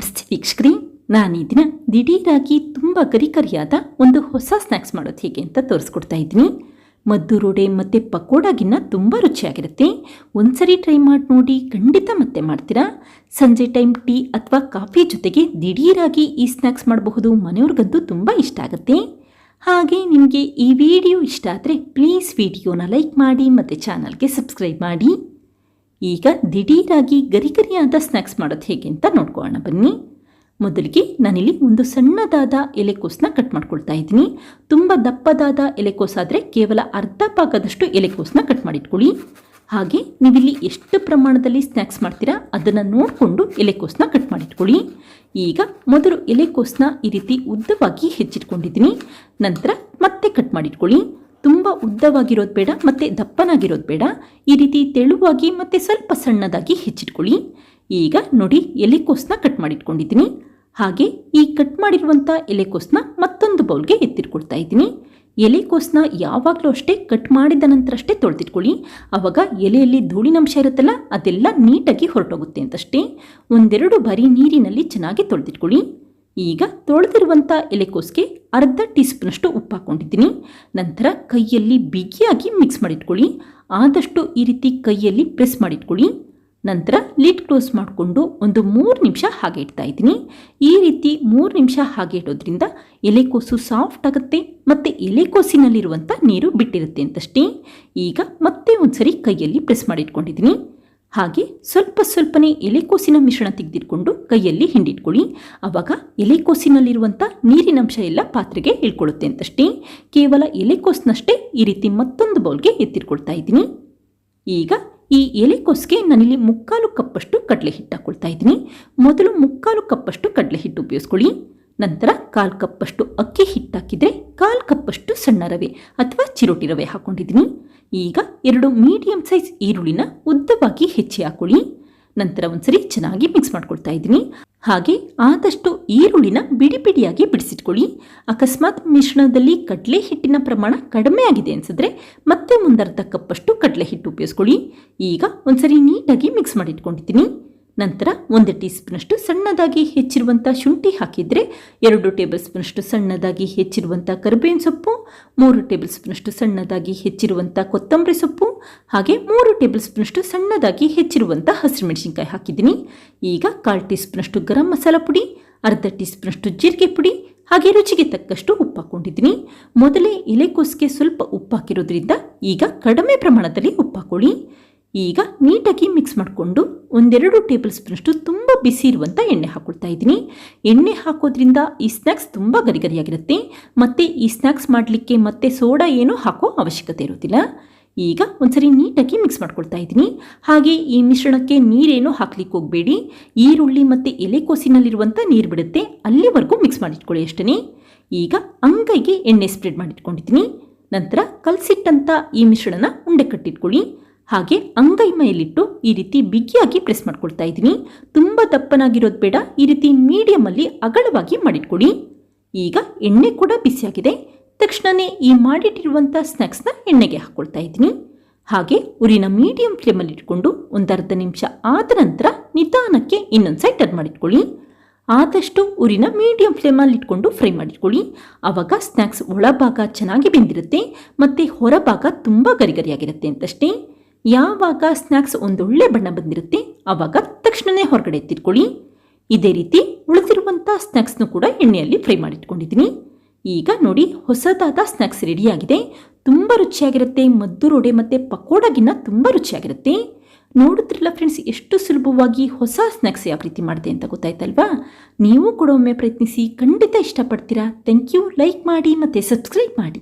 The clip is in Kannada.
ನಮಸ್ತೆ ಸ್ಕ್ರೀನ್ ನಾನು ಈ ದಿನ ದಿಢೀರಾಗಿ ತುಂಬ ಗರಿಕರಿಯಾದ ಒಂದು ಹೊಸ ಸ್ನ್ಯಾಕ್ಸ್ ಮಾಡೋದು ಹೇಗೆ ಅಂತ ತೋರಿಸ್ಕೊಡ್ತಾ ಇದ್ದೀನಿ ಮದ್ದು ರೋಡೆ ಮತ್ತು ಪಕೋಡಾಗಿನ್ನ ತುಂಬ ರುಚಿಯಾಗಿರುತ್ತೆ. ಒಂದ್ಸರಿ ಟ್ರೈ ಮಾಡಿ ನೋಡಿ ಖಂಡಿತ ಮತ್ತೆ ಮಾಡ್ತೀರಾ? ಸಂಜೆ ಟೈಮ್ ಟೀ ಅಥವಾ ಕಾಫಿ ಜೊತೆಗೆ ದಿಢೀರಾಗಿ ಈ ಸ್ನ್ಯಾಕ್ಸ್ ಮಾಡಬಹುದು ಮನೆಯವ್ರಿಗಂತೂ ತುಂಬ ಇಷ್ಟ ಆಗುತ್ತೆ. ಹಾಗೆ ನಿಮಗೆ ಈ ವಿಡಿಯೋ ಇಷ್ಟ ಆದರೆ ಪ್ಲೀಸ್ ವಿಡಿಯೋನ ಲೈಕ್ ಮಾಡಿ ಮತ್ತು ಚಾನಲ್ಗೆ ಸಬ್ಸ್ಕ್ರೈಬ್ ಮಾಡಿ. ಈಗ ದಿಢೀರಾಗಿ ಗರಿಗರಿಯಾದ ಸ್ನ್ಯಾಕ್ಸ್ ಮಾಡೋದು ಹೇಗೆ ಅಂತ ನೋಡ್ಕೊಳ್ಳೋಣ. ಬನ್ನಿ. ಮೊದಲಿಗೆ ನಾನಿಲ್ಲಿ ಒಂದು ಸಣ್ಣದಾದ ಎಲೆಕೋಸನ್ನ ಕಟ್ ಮಾಡ್ಕೊಳ್ತಾ ಇದ್ದೀನಿ. ತುಂಬ ದಪ್ಪದಾದ ಎಲೆಕೋಸಾದರೆ ಕೇವಲ ಅರ್ಧ ಭಾಗದಷ್ಟು ಎಲೆಕೋಸನ್ನ ಕಟ್ ಮಾಡಿಟ್ಕೊಳ್ಳಿ. ಹಾಗೆ ನೀವಿಲ್ಲಿ ಎಷ್ಟು ಪ್ರಮಾಣದಲ್ಲಿ ಸ್ನ್ಯಾಕ್ಸ್ ಮಾಡ್ತೀರಾ ಅದನ್ನು ನೋಡಿಕೊಂಡು ಎಲೆಕೋಸನ್ನ ಕಟ್ ಮಾಡಿಟ್ಕೊಳ್ಳಿ. ಈಗ ಮೊದಲು ಎಲೆಕೋಸನ್ನ ಈ ರೀತಿ ಉದ್ದವಾಗಿ ಹೆಚ್ಚಿಟ್ಕೊಂಡಿದ್ದೀನಿ. ನಂತರ ಮತ್ತೆ ಕಟ್ ಮಾಡಿಟ್ಕೊಳ್ಳಿ. ತುಂಬ ಉದ್ದವಾಗಿರೋದು ಬೇಡ, ಮತ್ತು ದಪ್ಪನಾಗಿರೋದು ಬೇಡ. ಈ ರೀತಿ ತೆಳುವಾಗಿ ಮತ್ತು ಸ್ವಲ್ಪ ಸಣ್ಣದಾಗಿ ಹೆಚ್ಚಿಟ್ಕೊಳ್ಳಿ. ಈಗ ನೋಡಿ ಎಲೆಕೋಸನ್ನ ಕಟ್ ಮಾಡಿಟ್ಕೊಂಡಿದ್ದೀನಿ. ಹಾಗೆ ಈ ಕಟ್ ಮಾಡಿರುವಂಥ ಎಲೆಕೋಸನ್ನ ಮತ್ತೊಂದು ಬೌಲ್ಗೆ ಎತ್ತಿಟ್ಕೊಳ್ತಾ ಇದ್ದೀನಿ. ಎಲೆಕೋಸನ್ನ ಯಾವಾಗಲೂ ಅಷ್ಟೇ ಕಟ್ ಮಾಡಿದ ನಂತರ ಅಷ್ಟೇ ತೊಳೆದಿಟ್ಕೊಳ್ಳಿ. ಆವಾಗ ಎಲೆಯಲ್ಲಿ ಧೂಳಿನಂಶ ಇರುತ್ತಲ್ಲ, ಅದೆಲ್ಲ ನೀಟಾಗಿ ಹೊರಟೋಗುತ್ತೆ ಅಂತಷ್ಟೇ. ಒಂದೆರಡು ಬಾರಿ ನೀರಿನಲ್ಲಿ ಚೆನ್ನಾಗಿ ತೊಳೆದಿಟ್ಕೊಳ್ಳಿ. ಈಗ ತೊಳೆದಿರುವಂಥ ಎಲೆಕೋಸ್ಗೆ ಅರ್ಧ ಟೀ ಸ್ಪೂನಷ್ಟು ಉಪ್ಪು ಹಾಕ್ಕೊಂಡಿದ್ದೀನಿ. ನಂತರ ಕೈಯಲ್ಲಿ ಬಿಗಿಯಾಗಿ ಮಿಕ್ಸ್ ಮಾಡಿಟ್ಕೊಳ್ಳಿ. ಆದಷ್ಟು ಈ ರೀತಿ ಕೈಯಲ್ಲಿ ಪ್ರೆಸ್ ಮಾಡಿಟ್ಕೊಳ್ಳಿ. ನಂತರ ಲಿಡ್ ಕ್ಲೋಸ್ ಮಾಡಿಕೊಂಡು ಒಂದು ಮೂರು ನಿಮಿಷ ಹಾಗೆ ಇಡ್ತಾ ಇದ್ದೀನಿ. ಈ ರೀತಿ ಮೂರು ನಿಮಿಷ ಹಾಗೆ ಇಡೋದ್ರಿಂದ ಎಲೆಕೋಸು ಸಾಫ್ಟ್ ಆಗುತ್ತೆ ಮತ್ತು ಎಲೆಕೋಸಿನಲ್ಲಿರುವಂಥ ನೀರು ಬಿಟ್ಟಿರುತ್ತೆ ಅಂತಷ್ಟೇ. ಈಗ ಮತ್ತೆ ಒಂದ್ಸರಿ ಕೈಯಲ್ಲಿ ಪ್ರೆಸ್ ಮಾಡಿಟ್ಕೊಂಡಿದ್ದೀನಿ. ಹಾಗೆ ಸ್ವಲ್ಪ ಸ್ವಲ್ಪನೇ ಎಲೆಕೋಸಿನ ಮಿಶ್ರಣ ತೆಗೆದಿಟ್ಕೊಂಡು ಕೈಯಲ್ಲಿ ಹಿಂಡಿಟ್ಕೊಳ್ಳಿ. ಆವಾಗ ಎಲೆಕೋಸಿನಲ್ಲಿರುವಂಥ ನೀರಿನಂಶ ಎಲ್ಲ ಪಾತ್ರೆಗೆ ಇಳ್ಕೊಳ್ಳುತ್ತೆ ಅಂತಷ್ಟೇ. ಕೇವಲ ಎಲೆಕೋಸ್ನಷ್ಟೇ ಈ ರೀತಿ ಮತ್ತೊಂದು ಬೌಲ್ಗೆ ಎತ್ತಿಟ್ಕೊಳ್ತಾ ಇದ್ದೀನಿ. ಈಗ ಈ ಎಲೆಕೋಸ್ಗೆ ನಾನಿಲ್ಲಿ ಮುಕ್ಕಾಲು ಕಪ್ಪಷ್ಟು ಕಡಲೆ ಹಿಟ್ಟು ಹಾಕ್ಕೊಳ್ತಾ ಇದ್ದೀನಿ. ಮೊದಲು ಮುಕ್ಕಾಲು ಕಪ್ಪಷ್ಟು ಕಡಲೆ ಹಿಟ್ಟು ಉಪಯೋಗಿಸ್ಕೊಳ್ಳಿ. ನಂತರ ಕಾಲು ಕಪ್ಪಷ್ಟು ಅಕ್ಕಿ ಹಿಟ್ಟು ಹಾಕಿದರೆ ಕಾಲು ಕಪ್ಪಷ್ಟು ಸಣ್ಣ ರವೆ ಅಥವಾ ಚಿರೋಟಿ ರವೆ ಹಾಕ್ಕೊಂಡಿದ್ದೀನಿ ಈಗ ಎರಡು ಮೀಡಿಯಂ ಸೈಜ್ ಈರುಳ್ಳಿನ ಉದ್ದವಾಗಿ ಹೆಚ್ಚಿ ಹಾಕೊಳ್ಳಿ. ನಂತರ ಒಂದ್ಸರಿ ಚೆನ್ನಾಗಿ ಮಿಕ್ಸ್ ಮಾಡ್ಕೊಳ್ತಾ ಇದ್ದೀನಿ. ಹಾಗೆ ಆದಷ್ಟು ಈರುಳ್ಳಿನ ಬಿಡಿ ಬಿಡಿಯಾಗಿ ಬಿಡಿಸಿಟ್ಕೊಳ್ಳಿ. ಅಕಸ್ಮಾತ್ ಮಿಶ್ರಣದಲ್ಲಿ ಕಡಲೆ ಹಿಟ್ಟಿನ ಪ್ರಮಾಣ ಕಡಿಮೆ ಆಗಿದೆ ಅನ್ಸಿದ್ರೆ ಮತ್ತೆ ಮುಂದರ್ಧ ಕಪ್ಪಷ್ಟು ಕಡಲೆ ಹಿಟ್ಟು ಉಪಯೋಗಿಸ್ಕೊಳ್ಳಿ. ಈಗ ಒಂದ್ಸರಿ ನೀಟಾಗಿ ಮಿಕ್ಸ್ ಮಾಡಿಟ್ಕೊಂಡಿದ್ದೀನಿ. ನಂತರ ಒಂದು ಟೀ ಸ್ಪೂನಷ್ಟು ಸಣ್ಣದಾಗಿ ಹೆಚ್ಚಿರುವಂಥ ಶುಂಠಿ ಹಾಕಿದರೆ ಎರಡು ಟೇಬಲ್ ಸ್ಪೂನಷ್ಟು ಸಣ್ಣದಾಗಿ ಹೆಚ್ಚಿರುವಂಥ ಕರಿಬೇವಿನ ಸೊಪ್ಪು, ಮೂರು ಟೇಬಲ್ ಸ್ಪೂನಷ್ಟು ಸಣ್ಣದಾಗಿ ಹೆಚ್ಚಿರುವಂಥ ಕೊತ್ತಂಬರಿ ಸೊಪ್ಪು, ಹಾಗೆ ಮೂರು ಟೇಬಲ್ ಸ್ಪೂನಷ್ಟು ಸಣ್ಣದಾಗಿ ಹೆಚ್ಚಿರುವಂಥ ಹಸಿರು ಮೆಣಸಿನ್ಕಾಯಿ ಹಾಕಿದ್ದೀನಿ. ಈಗ ಕಾಲು ಟೀ ಸ್ಪೂನಷ್ಟು ಗರಂ ಮಸಾಲ ಪುಡಿ, ಅರ್ಧ ಟೀ ಸ್ಪೂನಷ್ಟು ಜೀರಿಗೆ ಪುಡಿ, ಹಾಗೆ ರುಚಿಗೆ ತಕ್ಕಷ್ಟು ಉಪ್ಪು ಹಾಕ್ಕೊಂಡಿದ್ದೀನಿ ಮೊದಲೇ ಎಲೆಕೋಸಿಗೆ ಸ್ವಲ್ಪ ಉಪ್ಪು ಹಾಕಿರೋದ್ರಿಂದ ಈಗ ಕಡಿಮೆ ಪ್ರಮಾಣದಲ್ಲಿ ಉಪ್ಪು ಹಾಕೊಳ್ಳಿ. ಈಗ ನೀಟಾಗಿ ಮಿಕ್ಸ್ ಮಾಡಿಕೊಂಡು ಒಂದೆರಡು ಟೇಬಲ್ ಸ್ಪೂನಷ್ಟು ತುಂಬ ಬಿಸಿ ಇರುವಂಥ ಎಣ್ಣೆ ಹಾಕೊಳ್ತಾ ಇದ್ದೀನಿ. ಎಣ್ಣೆ ಹಾಕೋದ್ರಿಂದ ಈ ಸ್ನ್ಯಾಕ್ಸ್ ತುಂಬ ಗರಿಗರಿಯಾಗಿರುತ್ತೆ. ಮತ್ತು ಈ ಸ್ನ್ಯಾಕ್ಸ್ ಮಾಡಲಿಕ್ಕೆ ಮತ್ತೆ ಸೋಡಾ ಏನೂ ಹಾಕೋ ಅವಶ್ಯಕತೆ ಇರೋದಿಲ್ಲ. ಈಗ ಒಂದ್ಸರಿ ನೀಟಾಗಿ ಮಿಕ್ಸ್ ಮಾಡ್ಕೊಳ್ತಾ ಇದ್ದೀನಿ. ಹಾಗೆ ಈ ಮಿಶ್ರಣಕ್ಕೆ ನೀರೇನು ಹಾಕ್ಲಿಕ್ಕೆ ಹೋಗಬೇಡಿ. ಈರುಳ್ಳಿ ಮತ್ತು ಎಲೆಕೋಸಿನಲ್ಲಿರುವಂಥ ನೀರು ಬಿಡುತ್ತೆ. ಅಲ್ಲಿವರೆಗೂ ಮಿಕ್ಸ್ ಮಾಡಿಟ್ಕೊಳ್ಳಿ ಅಷ್ಟೇ ಈಗ ಅಂಗೈಗೆ ಎಣ್ಣೆ ಸ್ಪ್ರೆಡ್ ಮಾಡಿಟ್ಕೊಂಡಿದ್ದೀನಿ. ನಂತರ ಕಲಸಿಟ್ಟಂಥ ಈ ಮಿಶ್ರಣನ ಉಂಡೆ ಕಟ್ಟಿಟ್ಕೊಳ್ಳಿ. ಹಾಗೆ ಅಂಗೈ ಮೇಲಿಟ್ಟು ಈ ರೀತಿ ಬಿಗಿಯಾಗಿ ಪ್ರೆಸ್ ಮಾಡ್ಕೊಳ್ತಾ ಇದ್ದೀನಿ. ತುಂಬ ದಪ್ಪನಾಗಿರೋದು ಬೇಡ, ಈ ರೀತಿ ಮೀಡಿಯಮಲ್ಲಿ ಅಗಲವಾಗಿ ಮಾಡಿಟ್ಕೊಡಿ. ಈಗ ಎಣ್ಣೆ ಕೂಡ ಬಿಸಿಯಾಗಿದೆ. ತಕ್ಷಣವೇ ಈ ಮಾಡಿಟ್ಟಿರುವಂಥ ಸ್ನ್ಯಾಕ್ಸ್ನ ಎಣ್ಣೆಗೆ ಹಾಕ್ಕೊಳ್ತಾ ಇದ್ದೀನಿ. ಹಾಗೆ ಉರಿನ ಮೀಡಿಯಂ ಫ್ಲೇಮಲ್ಲಿ ಇಟ್ಕೊಂಡು ಒಂದರ್ಧ ನಿಮಿಷ ಆದ ನಂತರ ನಿಧಾನಕ್ಕೆ ಇನ್ನೊಂದು ಸೈಡ್ ಟರ್ನ್ ಮಾಡಿಟ್ಕೊಳ್ಳಿ ಆದಷ್ಟು ಉರಿನ ಮೀಡಿಯಂ ಫ್ಲೇಮಲ್ಲಿ ಇಟ್ಕೊಂಡು ಫ್ರೈ ಮಾಡಿಟ್ಕೊಳ್ಳಿ ಆವಾಗ ಸ್ನ್ಯಾಕ್ಸ್ ಒಳಭಾಗ ಚೆನ್ನಾಗಿ ಬೆಂದಿರುತ್ತೆ, ಮತ್ತು ಹೊರಭಾಗ ತುಂಬ ಗರಿಗರಿಯಾಗಿರುತ್ತೆ ಅಂತಷ್ಟೇ. ಯಾವಾಗ ಸ್ನ್ಯಾಕ್ಸ್ ಒಂದೊಳ್ಳೆ ಬಣ್ಣ ಬಂದಿರುತ್ತೆ ಆವಾಗ ತಕ್ಷಣವೇ ಹೊರಗಡೆ ಎತ್ತಿಟ್ಕೊಳ್ಳಿ. ಇದೇ ರೀತಿ ಉಳಿದಿರುವಂಥ ಸ್ನ್ಯಾಕ್ಸ್ನು ಕೂಡ ಎಣ್ಣೆಯಲ್ಲಿ ಫ್ರೈ ಮಾಡಿಟ್ಕೊಂಡಿದ್ದೀನಿ. ಈಗ ನೋಡಿ ಹೊಸದಾದ ಸ್ನ್ಯಾಕ್ಸ್ ರೆಡಿಯಾಗಿದೆ. ತುಂಬ ರುಚಿಯಾಗಿರುತ್ತೆ, ಮದ್ದು ರೋಡೆ ಮತ್ತು ಪಕೋಡಗಿನ್ನ ತುಂಬ ರುಚಿಯಾಗಿರುತ್ತೆ. ನೋಡುತ್ತಿರಲ್ಲ ಫ್ರೆಂಡ್ಸ್ ಎಷ್ಟು ಸುಲಭವಾಗಿ ಹೊಸ ಸ್ನ್ಯಾಕ್ಸ್ ಯಾವ ರೀತಿ ಮಾಡಿದೆ ಅಂತ ಗೊತ್ತಾಯ್ತಲ್ವಾ? ನೀವು ಕೂಡ ಒಮ್ಮೆ ಪ್ರಯತ್ನಿಸಿ ಖಂಡಿತ ಇಷ್ಟಪಡ್ತೀರಾ? ಥ್ಯಾಂಕ್ ಯು ಲೈಕ್ ಮಾಡಿ ಮತ್ತು ಸಬ್ಸ್ಕ್ರೈಬ್ ಮಾಡಿ.